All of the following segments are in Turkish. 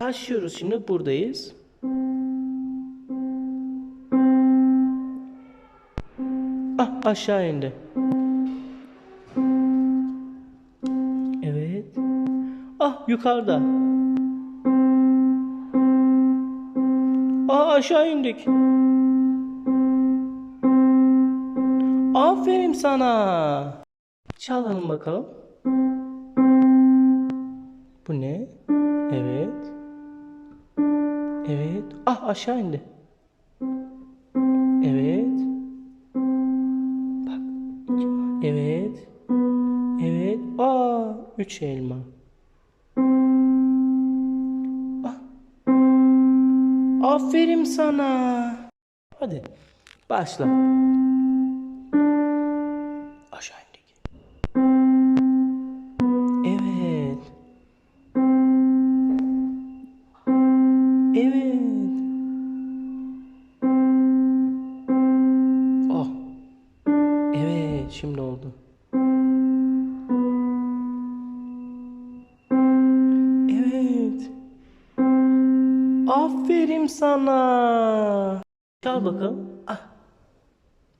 Başlıyoruz şimdi buradayız. Ah aşağı indi. Evet. Ah yukarıda. Ah aşağı indik. Aferin sana. Çalalım bakalım. Bu ne? Evet. Evet. Ah aşağı indi. Evet. Bak. Evet. Evet. Aa, üç elma. Ah. Aferin sana. Hadi. Başla. Evet. Oh. Evet, şimdi oldu. Evet. Aferin sana. Çal bakalım. Ah.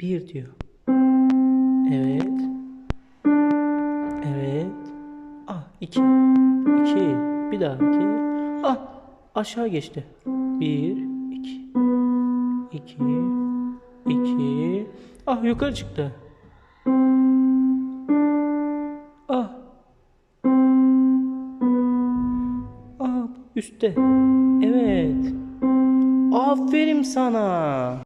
Bir diyor. Evet. Evet. Ah iki. İki. Bir daha iki. Ah aşağı geçti. Bir, iki. İki. iki. Ah yukarı çıktı. Ah. Ah üstte. Evet. Aferin sana.